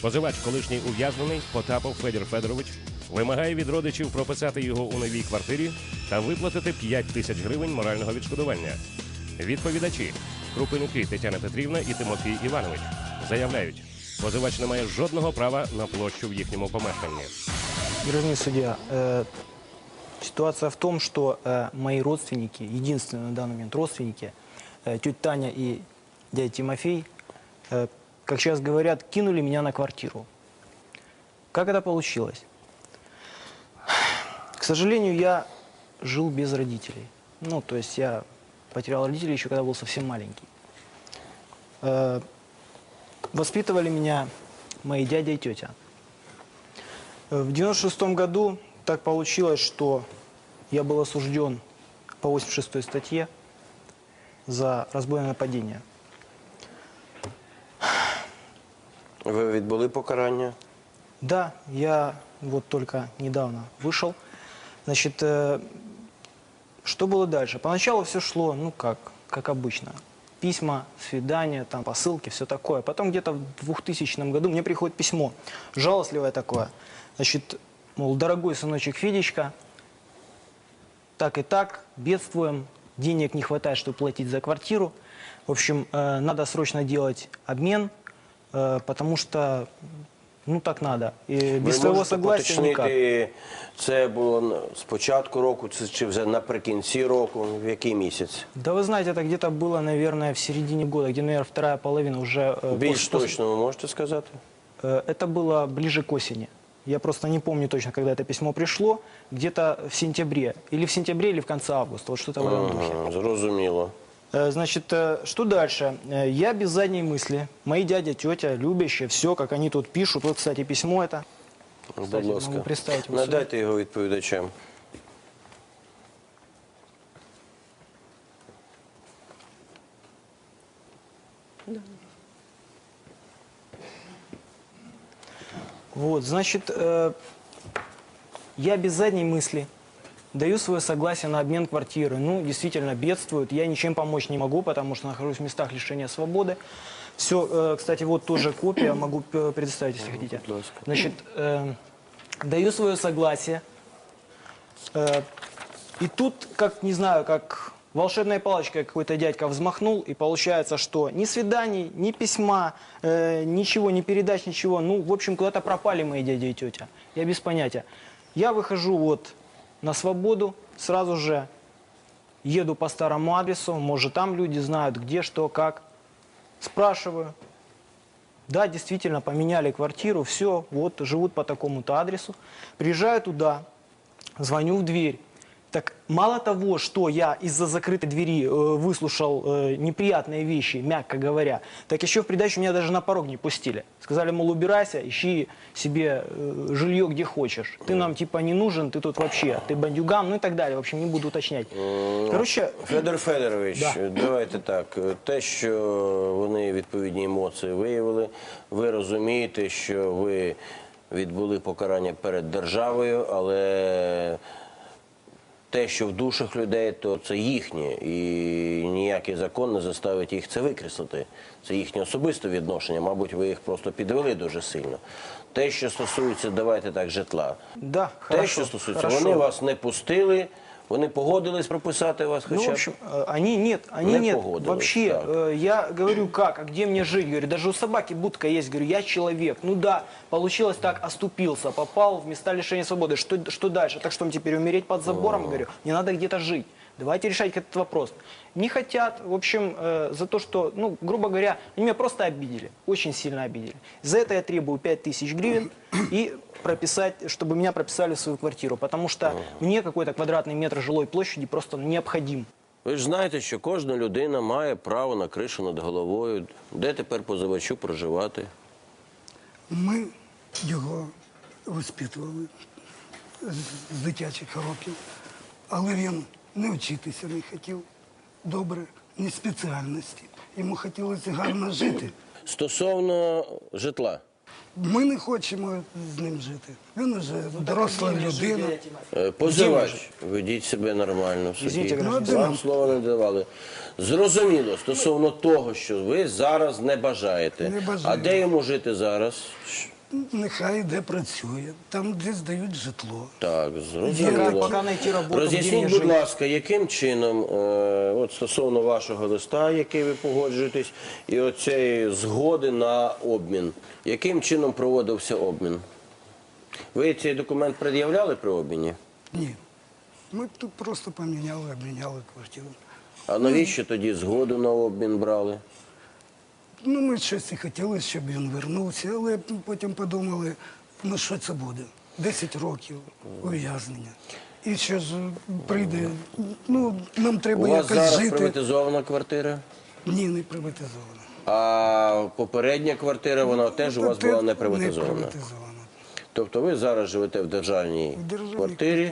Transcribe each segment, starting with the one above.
Позивач, колишній ув'язнений Потапов Федір Федорович, вимагає від родичів прописати його у новій квартирі та виплатити 5 тисяч гривень морального відшкодування. Відповідачі Крупинюки Тетяна Петрівна і Тимофій Іванович заявляють, позивач не має жодного права на площу в їхньому помешканні. Гражданин судья, э, ситуация в том, что э, мои родственники, единственные на данный момент родственники, э, тетя Таня и дядя Тимофей, э, как сейчас говорят, кинули меня на квартиру. Как это получилось? К сожалению, я жил без родителей. Ну, то есть я потерял родителей еще когда был совсем маленький. Э, Воспитывали меня мои дядя и тетя. В 96 году так получилось, что я был осужден по 86 статье за разбойное нападение. Ви відбули покарання? Да, я вот только недавно вышел. Значит, э, что было дальше? Поначалу все шло, ну как, как обычно. Письма, свидания, там, посылки, все такое. Потом где-то в 2000 году мне приходит письмо, жалостливое такое. Значит, мол, дорогой сыночек Федечка, так и так, бедствуем, денег не хватает, чтобы платить за квартиру. В общем, э, надо срочно делать обмен, потому что, ну так надо. И без Ви твоего можете согласия никак. поточнити, це було на- з початку року, це чи вже наприкінці року, в який місяць? Да вы знаете, это где-то было, наверное, в середине года, где, наверное, вторая половина уже... э, Більш пос- пос- точно ви можете сказати? Э, Это было ближе к осени. Я просто не помню точно, когда это письмо пришло. Где-то в сентябре. Или в сентябре, или в конце августа. Вот что-то в этом духе. Ага, зрозуміло. Э, Значит, э, что дальше? Э, Я без задней мысли. Мои дядя, тетя, любящие, все, как они тут пишут. Вот, кстати, письмо это. Будь Кстати, ласка. могу представить его сюда. Надайте його відповідачам. Вот, значит, э, я без задней мысли даю свое согласие на обмен квартиры. Ну, действительно, бедствуют. Я ничем помочь не могу, потому что нахожусь в местах лишения свободы. Все, кстати, вот тоже копия, могу э, предоставить, если хотите. Значит, э, даю свое согласие. Э, и тут, как, не знаю, как волшебной палочкой какой-то дядька взмахнул, и получается, что ни свиданий, ни письма, э, ничего, ни передач, ничего. Ну, в общем, куда-то пропали мои дядя и тетя. Я без понятия. Я выхожу вот на свободу, сразу же еду по старому адресу, может, там люди знают, где, что, как. Спрашиваю. Да, действительно, поменяли квартиру, все, вот, живут по такому-то адресу. Приезжаю туда, звоню в дверь. Так мало того, что я из-за закрытой двери э, выслушал э, неприятные вещи, мягко говоря, так еще в придачу меня даже на порог не пустили. Сказали, мол, убирайся, ищи себе э, жилье где хочешь. Ты нам типа не нужен, ты тут вообще, ты бандюган, ну и так далее. В общем, не буду уточнять. Короче, Федор Федорович, Да. давайте так. Те, що вони відповідні емоції виявили, ви розумієте, що ви відбули покарання перед державою, але те, що в душах людей, то це їхнє, і ніякий закон не заставить їх це викреслити. Це їхнє особисте відношення. Мабуть, ви їх просто підвели дуже сильно. Те, що стосується, давайте так, житла. да, Те, хорошо. що стосується, хорошо. вони вас не пустили, вони погодились прописати вас, Ну, хоча в б. общем, э, они нет, они Не нет. погодились, Вообще, так. э, я говорю, как, а где мне жить? Говорю, даже у собаки будка есть. Говорю, я человек. Ну да, получилось так, оступился, попал в места лишения свободы. Что, что дальше? Так что мне теперь умереть под забором? Говорю, мне надо где-то жить. Давайте решать этот вопрос. Не хотят, в общем, э, за то, что, ну, грубо говоря, они меня просто обидели, очень сильно обидели. За это я требую 5000 гривен и прописать, чтобы меня прописали в свою квартиру, потому что мне какой-то квадратный метр жилой площади просто необходим. Ви ж знаєте, що кожна людина має право на кришу над головою. Де тепер позивачу проживати? Ми його воспитували з з дитячих років, але він не вчитися не хотів добре, ні спеціальності. Йому хотілося гарно жити. Стосовно житла. ми не хочемо з ним жити. Він вже доросла людина. Е, Позивач, ведіть себе нормально в суді. Извините, Ну, Вам слова не давали. Зрозуміло, стосовно того, що ви зараз не бажаєте. Не бажаю. А де йому жити зараз? Нехай де працює, там де здають житло. Так, зрозуміло. Роз'ясніть, будь ласка, яким чином, е, от стосовно вашого листа, який ви погоджуєтесь, і оцієї згоди на обмін, яким чином проводився обмін? Ви цей документ пред'являли при обміні? Ні. Ми тут просто поміняли, обміняли квартиру. А навіщо тоді згоду на обмін брали? Ну, ми щось і хотіли, щоб він вернувся, але потім подумали, ну що це буде? 10 років ув'язнення. І що ж прийде, ну, нам У треба вас якось зараз жити. приватизована квартира? Ні, не приватизовано. А попередня квартира, вона теж у вас Та була не приватизована. Не приватизована. Тобто ви зараз живете в державній В державній квартирі.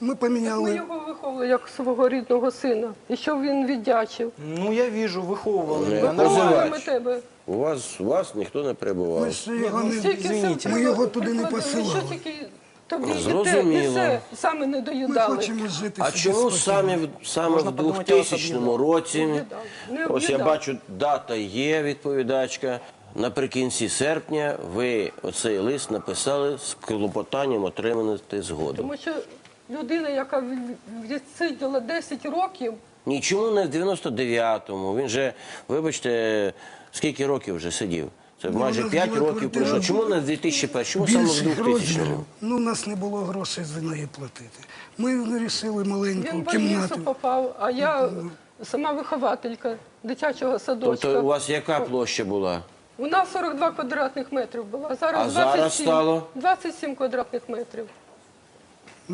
Ми Ми поміняли його виховували як свого рідного сина. І що він віддячив. Ну, я вижу, выховывал. Не, меня позывай. нормально. Виховували ми тебе. У вас, у вас ніхто не перебував. Ми ж його ну, не стільки Извините. Ми його туди не прикладали, посилали. Що тільки тобі Зрозуміло. і те, і все, саме не Ми доїдали. хочемо жити. А собі чому спокійно. саме, в- саме Можна в подумати, я вас 2000 об'їдав. році, Об'їдав. Не ось я об'їдав. бачу, дата є відповідачка. Наприкінці серпня ви оцей лист написали з клопотанням отримати згоду. Тому що людина, яка відсиділа 10 років, Нічому не в 99-му. Він же, вибачте, скільки років вже сидів? Це Ну, майже 5 років пройшло. Чому не в 2001? Чому саме в 2000-му? Ну, у нас не було грошей за неї платити. Ми вирішили маленьку він в кімнату. попав, а я сама вихователька дитячого садочка. Тобто у вас яка площа була? У нас 42 квадратних метрів було, а зараз А зараз стало? 27 квадратних метрів.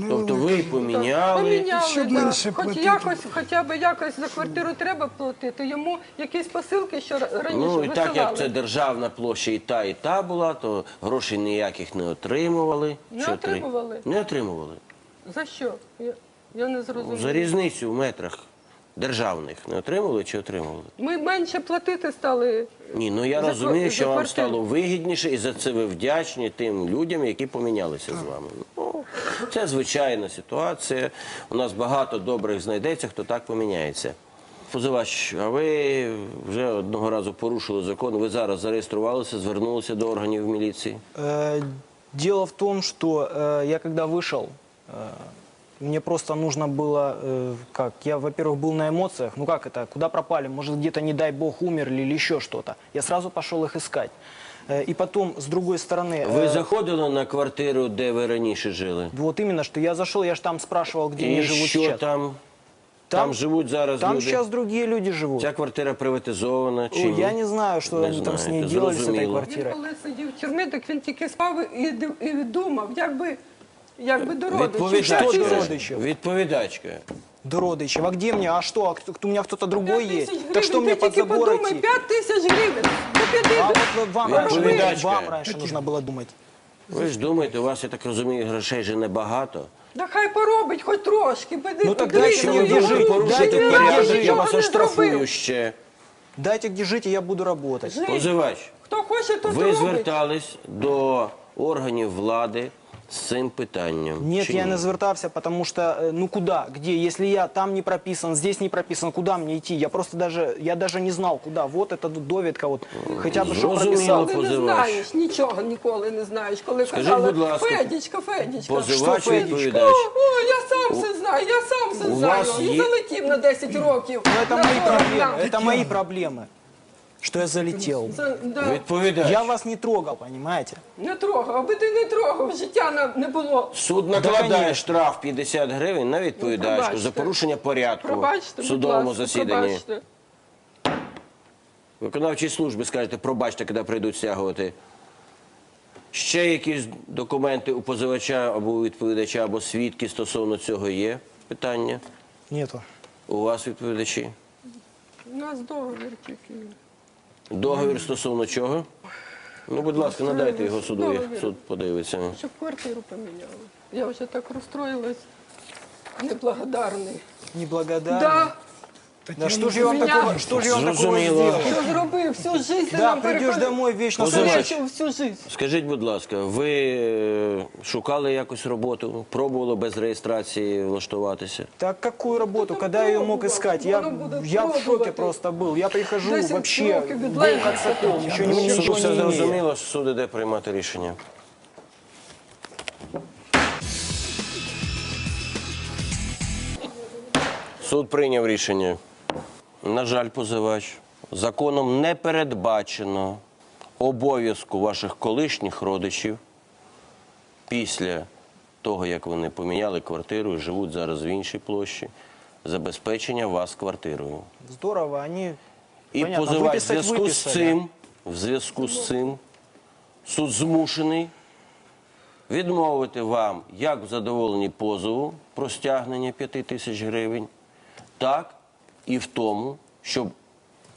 Тобто ви поміняли. Поміняли, щоб да. менше Хоч платити. якось, хоча б якось за квартиру треба платити. Йому якісь посилки, що ра- раніше Ну і так як це державна площа і та, і та була, то грошей ніяких не отримували. Не отримували. Не отримували. За що? Я, я не зрозуміла. За різницю в метрах державних не отримували чи отримували? Ми менше платити стали. Ні, ну я За розумію, квар- що за вам квартиру. стало вигідніше, і за це ви вдячні тим людям, які помінялися з вами. Ну, це звичайна ситуація. У нас багато добрих знайдеться, хто так поміняється. Позивач, а ви вже одного разу порушили закон. Ви зараз зареєструвалися, звернулися до органів міліції. Э, Дело в том, что э, я когда вышел, э, мне просто нужно было, э, как, я, во-первых, был на эмоциях, ну как это, куда пропали, может где-то, не дай бог, умерли или еще что-то. Я сразу пошел их искать. Э, И потом, с другой стороны, Ви э, заходили на квартиру, де ви раніше жили? вот именно, что я зашел, я же там спрашивал, где І они живут що сейчас. там? Там, живуть зараз Там люди. сейчас другие люди живут. Ця квартира приватизована чи Ой, ні? я не знаю, что Не они там с ней знаєте, делали с этой зрозуміло. Він квартирой. коли сидів в тюрмі, так він тільки спав і, див- і думав, як би, як би до родичів. Відповідачка. Що до родичів? Відповідачка. До родичев. А где мне? А что? А кто, у меня кто-то другой есть? Так что мне под тільки забор подумай, идти? 5 тисяч гривень. Піди, А вот вам раньше, Відповідачка. вам раньше нужно было думать. Ви ж думаєте, у вас, я так розумію, грошей же небагато. Да хай поробить хоч трошки. Ну, так дайте Якщо ви мені дуже жити, порушите порядок, я вас оштрафую ще. Дайте где жить, и я буду работать. Позивач, Хто хоче, то ви робить. звертались до органів влади з цим питанням? Нет, чи я ні? не звертався, потому что, э, ну куда, где, если я там не прописан, здесь не прописан, куда мне идти? Я просто даже, я даже не знал, куда. Вот эта довідка, вот, хотя бы что Зрозуміло. прописал. Ти не позивач. знаєш, нічого ніколи не знаєш. Коли Скажіть, казали, будь ласка, Федічка, Федічка. Позивач Що, Федічка? відповідач. О, о, я сам все знаю, я сам все У знаю. вас І є- залетів на 10 років. Ну это На мои 40 проблемы, нам. это мои проблемы, что я залетел. Да, Відповідач. Я вас не трогал, понимаете? Не трогав, аби ти не трогав, життя не було. Суд накладає конечно. штраф 50 гривень на відповідачку пробачте. за порушення порядку Пробачте, в будь судовому ласка, засіданні. пробачте. Виконавчій службі скажете, пробачте, коли прийдуть стягувати. Ще якісь документи у позивача або у відповідача, або свідки стосовно цього є питання? Нету. У вас відповідачі? У нас договір тільки. Договір стосовно чого? Ну, будь ласка, надайте його суду, Договір. суд подивиться. Щоб квартиру поміняли. Я вже так розстроїлась. Неблагодарний. Неблагодарний. Да. Да что же я вам Меня- такого, что же я вам такого Зрозуміло. сделал? Що зробив всю жизнь? Да, придешь домой, вечно Позывач. слышишь. Всю, всю жизнь. Скажіть, будь ласка, ви е, шукали якусь роботу, пробували без реєстрації влаштуватися? Так какую работу, когда я ее мог искать? Я, Оно будет я в шоке пробовать. просто был. Я прихожу Десять вообще років від был Ленина как сокол, ничего, не- Суду ничего все не имея. зрозуміло, суд іде приймати рішення. Суд прийняв рішення. На жаль, позивач, законом не передбачено обов'язку ваших колишніх родичів після того, як вони поміняли квартиру і живуть зараз в іншій площі, забезпечення вас квартирою. Здорово, они... І Понятно, позивач в виписать зв'язку з виписали. цим, в зв'язку з цим, суд змушений відмовити вам як в задоволенні позову про стягнення 5 тисяч гривень, так і в тому, щоб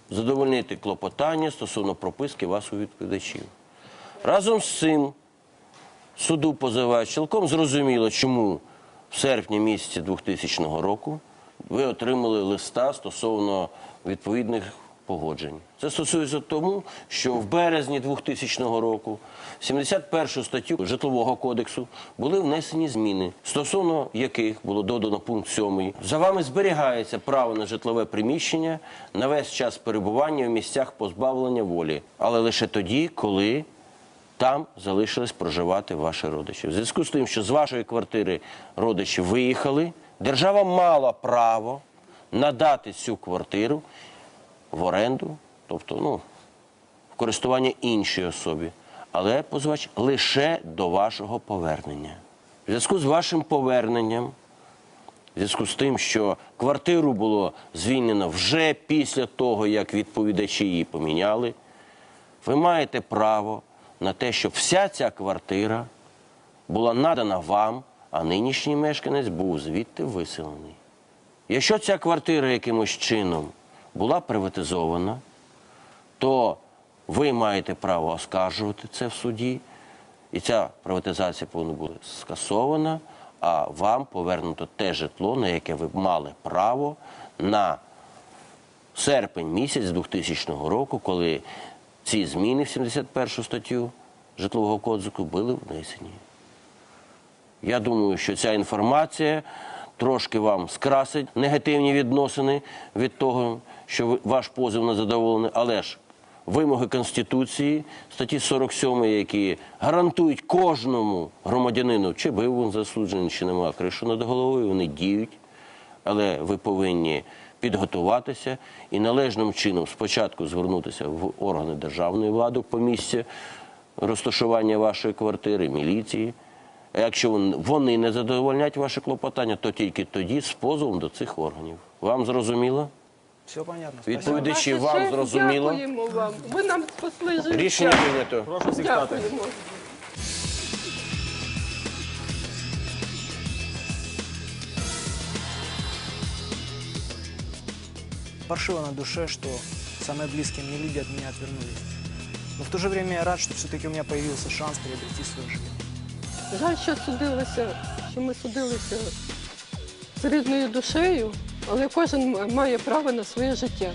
задовольнити клопотання стосовно прописки вас у відповідачів. Разом з цим суду позивач цілком зрозуміло, чому в серпні місяці 2000 року ви отримали листа стосовно відповідних погоджень. Це стосується тому, що в березні 2000 року в 71 статтю Житлового кодексу були внесені зміни, стосовно яких було додано пункт 7. За вами зберігається право на житлове приміщення на весь час перебування в місцях позбавлення волі, але лише тоді, коли там залишились проживати ваші родичі. В зв'язку з тим, що з вашої квартири родичі виїхали, держава мала право надати цю квартиру в оренду, тобто ну, в користування іншій особі, але позивач лише до вашого повернення. В зв'язку з вашим поверненням, в зв'язку з тим, що квартиру було звільнено вже після того, як відповідачі її поміняли, ви маєте право на те, щоб вся ця квартира була надана вам, а нинішній мешканець був звідти виселений. Якщо ця квартира якимось чином була приватизована, то ви маєте право оскаржувати це в суді, і ця приватизація повинна бути скасована, а вам повернуто те житло, на яке ви мали право на серпень місяць 2000 року, коли ці зміни в 71 статтю Житлового кодексу були внесені. Я думаю, що ця інформація трошки вам скрасить негативні відносини від того, що ваш позов не задоволений, але ж вимоги Конституції, статті 47, які гарантують кожному громадянину, чи був він засуджений, чи нема кришу над головою, вони діють але ви повинні підготуватися і належним чином спочатку звернутися в органи державної влади по місці розташування вашої квартири, міліції. А якщо вони не задовольнять ваше клопотання, то тільки тоді з позовом до цих органів. Вам зрозуміло? Все понятно. Відповідачі, вам зрозуміло? Дякуємо вам. Ви нам спасли життя. Рішення прийнято. Прошу всіх стати. Дякуємо. Паршиво на душе, что самые близкие мне люди от меня отвернулись. Но в то же время я рад, что все-таки у меня появился шанс приобрести свою жизнь. Жаль, що судилися, що ми судилися з рідною душею, але кожен має право на своє життя.